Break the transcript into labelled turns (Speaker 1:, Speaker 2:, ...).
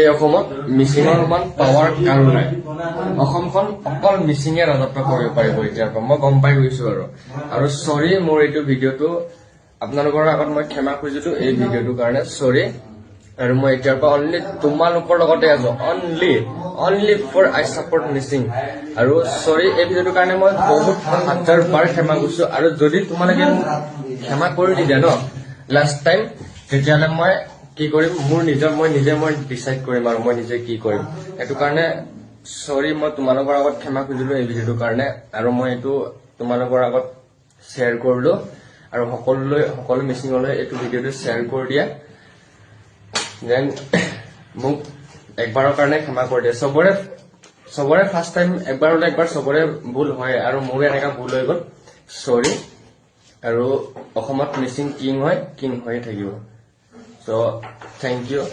Speaker 1: এই অসমত মিচিঙৰ সমান পাৱাৰ কাৰো নাই। অসমখন অকল মিচিঙে ৰাজত্ব কৰিব পাৰিব এতিয়াৰ পৰা। মই গম পাই গৈছো আৰু। আৰু চৰি মোৰ এইটো ভিডিঅ'টো আপোনালোকৰ আগত মই ক্ষমা খুজিছো এই ভিডিঅ'টোৰ কাৰণে। চৰি আৰু মই এতিয়াৰ পৰা অনলি তোমালোকৰ লগতে আছো। Only only for I support missing আৰু চৰি এই ভিডিঅ'টোৰ কাৰণে মই বহুত হাজাৰ বাৰ ক্ষমা খুজিছো। আৰু যদি তোমালোকে ক্ষমা কৰি নিদিয়া ন লাষ্ট টাইম তেতিয়াহ'লে মই কি কৰিম? মোৰ নিজৰ মই নিজে মই ডিচাইড কৰিম আৰু মই নিজে কি কৰিম। সেইটো কাৰণে চৰি মই তোমালোকৰ আগত ক্ষমা খুজিলো এই ভিডিঅ'টোৰ কাৰণে আৰু মই এইটো তোমালোকৰ আগত শ্বেয়াৰ কৰিলো আৰু সকলোলৈ সকলো মিচিঙলৈ এইটো ভিডিঅ'টো শ্বেয়াৰ কৰি দিয়া। দেন মোক একবাৰৰ কাৰণে ক্ষমা কৰি দিয়ে। চবৰে চবৰে ফাৰ্ষ্ট টাইম একবাৰ হ'লে একবাৰ চবৰে ভুল হয় আৰু মোৰো এনেকা ভুল হৈ গ'ল। চৰি আৰু অসমত মিচিং কিং হয় কিং হৈয়ে থাকিব। So thank you.